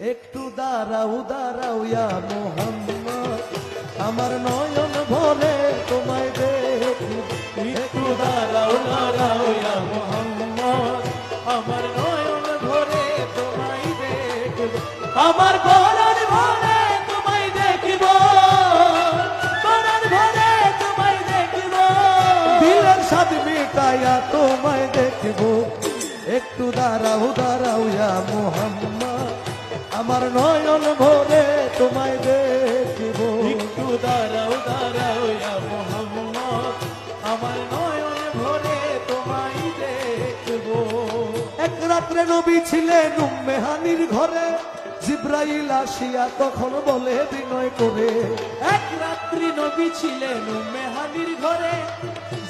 একটু দাঁড়াও দাঁড়াও ইয়া মোহাম্মদ। আমার নয়ন ভরে তোমায় দেখি। একটু দাঁড়াও দাঁড়াও ইয়া মোহাম্মদ। আমার নয়ন ভরে তোমায় দেখব আমার পরাণ ভরে তোমায় দেখব। তোমায় দেখব। দিলের স্বাদ মিটাইয়া তোমায় দেখব। একটু দাঁড়াও দাঁড়াও ইয়া মোহাম্মদ। আমার নয়ন ভরে তোমায় দেখব। একটু দাঁড়াও দাঁড়াও মোহাম্মদ। আমার নয়ন ভরে তোমায় দেখব। এক রাত্রে নবী ছিলেন মেহানির ঘরে। জিব্রাইল আসিয়া তখন বলে বিনয় করে এক রাত্রি নবী ছিলেন মেহানির ঘরে।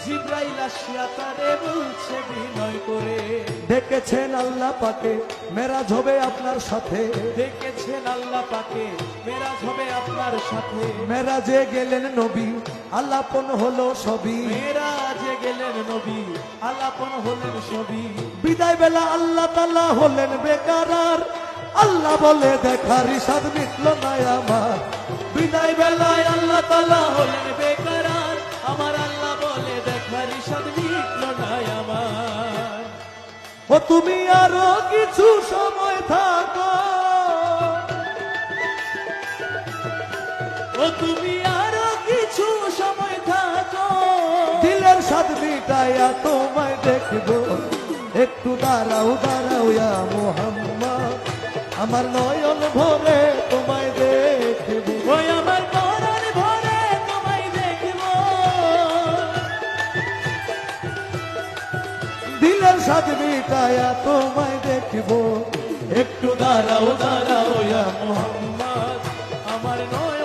জিব্রাইল আসিয়া তারে বলছে বিনয় করে। ডেকেছেন আল্লাহ পাকে মেরাজ হবে আপনার সাথে। দেখেছেন আল্লাহ পাকে মেরাজ হবে আপনার সাথে। মেরাজে গেলেন নবী আল্লাপন হলো সবই। মেরাজে গেলেন নবী আলাপন হলেন ছবি বিদায় বেলা আল্লাহ তালা হলেন বেকারার। আল্লাহ বলে দেখার ইসাদ মিটল না আমার। বিদায় বেলায় আল্লাহ তালা হলেন বেকারার। আমার আল্লাহ সাদ ও তুমি আরও কিছু সময় থাকো। ও তুমি আরও কিছু সময় থাকো। দিলের মিটাইয়া তোমায় দেখব। একটু দাঁড়াও দাঁড়াও মোহাম্মদ। আমার নয়ন ভরে মিটাইয়া তোমায় দেখব। একটু দাঁড়াও দাঁড়াও মোহাম্মদ। আমার নয়ন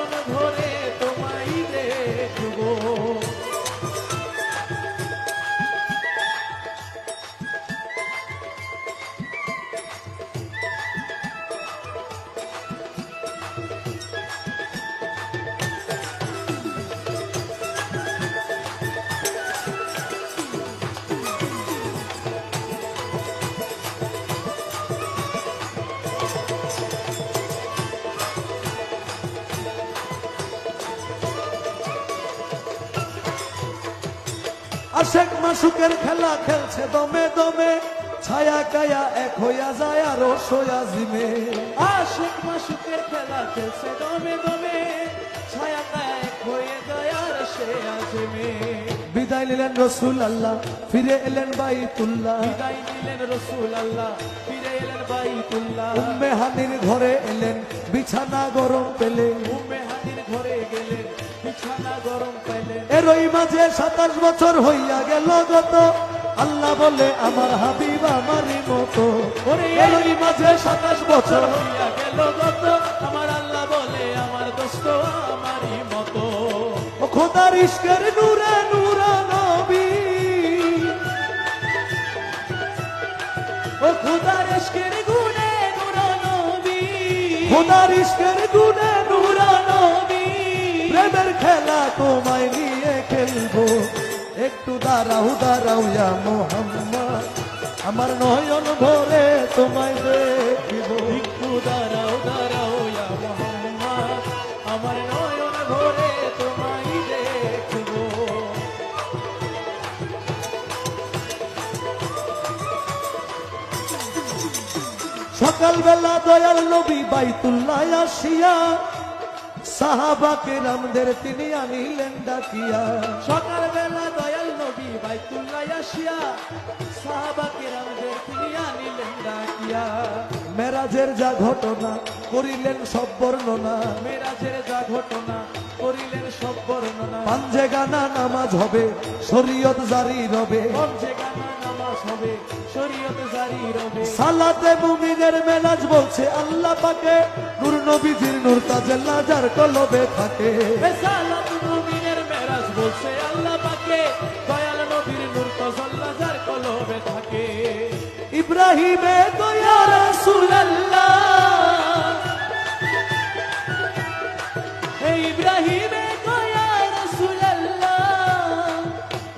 আশেক মাসুকের খেলা খেলছে দমে দমে। ছায়া কায়া এক হইয়া যায় আর সয়া জিমে। আশিক মাসুকের খেলা খেলছে দমে দমে। ছায়া কায়া এক হয়ে যায় আর সে আজমে বিদায় নিলেন রসুল আল্লাহ ফিরে এলেন বাইতুল্লাহ। বিদায় নিলেন রসুল আল্লাহ ফিরে এলেন বাইতুল্লাহ। উম্মে হানির ঘরে এলেন বিছানা গরম পেলে। উম্মে হানির ঘরে গেলেন বিছানা গরম এরই মাঝে সাতাশ বছর হইয়া গেল গত আল্লাহ বলে, আমার হাবিব আমারই মতো। ওরে এরই মাঝে সাতাশ বছর হইয়া গেল গত আমার আল্লাহ বলে, আমার দোস্ত আমারই মতো। ও খোদার ইস্কের নূরে নূরা নবী। ও খুদার ইশকের গুনে নূর নবী। খোদার ইস্কের গুনে প্রেমের খেলা তোমায় নিয়ে খেলব। একটু দাঁড়াও দাঁড়াও ইয়া মোহাম্মদ। আমার নয়ন ভরে তোমায় দেখিব। একটু দাঁড়াও দাঁড়াও আমার নয়ন ভরে তোমায় দেখব। সকালবেলা দয়াল নবী বাইতুল্লাহ আসিয়া সাহাবাকে রামদের তিনি আনিলেন ডাকিয়া। সকালবেলা দয়াল নবী বাইতুল্লাহ আসিয়া সাহাবা কিরামদের তিনি আনিলেন ডাকিয়া। মেরাজের যা ঘটনা করিলেন সব বর্ণনা। মেরাজের যা ঘটনা করিলেন সব বর্ণনা। পাঞ্জে গানা নামাজ হবে শরীয়ত জারি রবে। পঞ্চে গানা নামাজ হবে শরীয়ত জারি রবে। সালাতে মুমিনের মেলাজ বলছে আল্লাহ পাকে। নূর নবীজির নূর তাজেল্লা যার কলবে থাকে। বেসালাত মুমিনের মেরাজ বলছে আল্লাহ পাকে। দয়াল নবীর নূর তসল্লা যার কলবে থাকে। ইব্রাহিমে রাসূলুল্লাহ। হে ইব্রাহিমে দয়া রাসূলুল্লাহ।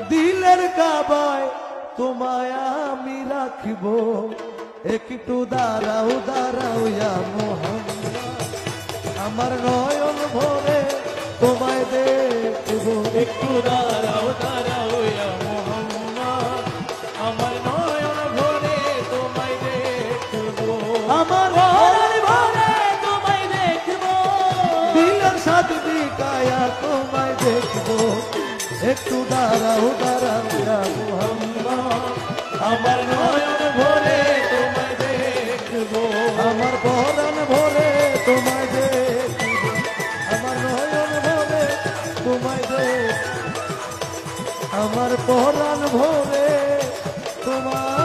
দিলের কাবায় তোমায় আমি রাখিব। একটু দাঁড়াও দাঁড়াও ইয়া মোহাম্মদ। আমার নয়ন ভরে তোমায় দেখব। একটু দাঁড়াও দাঁড়াও আমার নয়ন ভরে তোমায় দেখব। আমার ভরে ভরে তোমায় দেখব। দিলের সাথ বিকায়া তোমায় দেখব। একটু দাঁড়াও দাঁড়াও আমার আমার পহরান ভোরে তোমার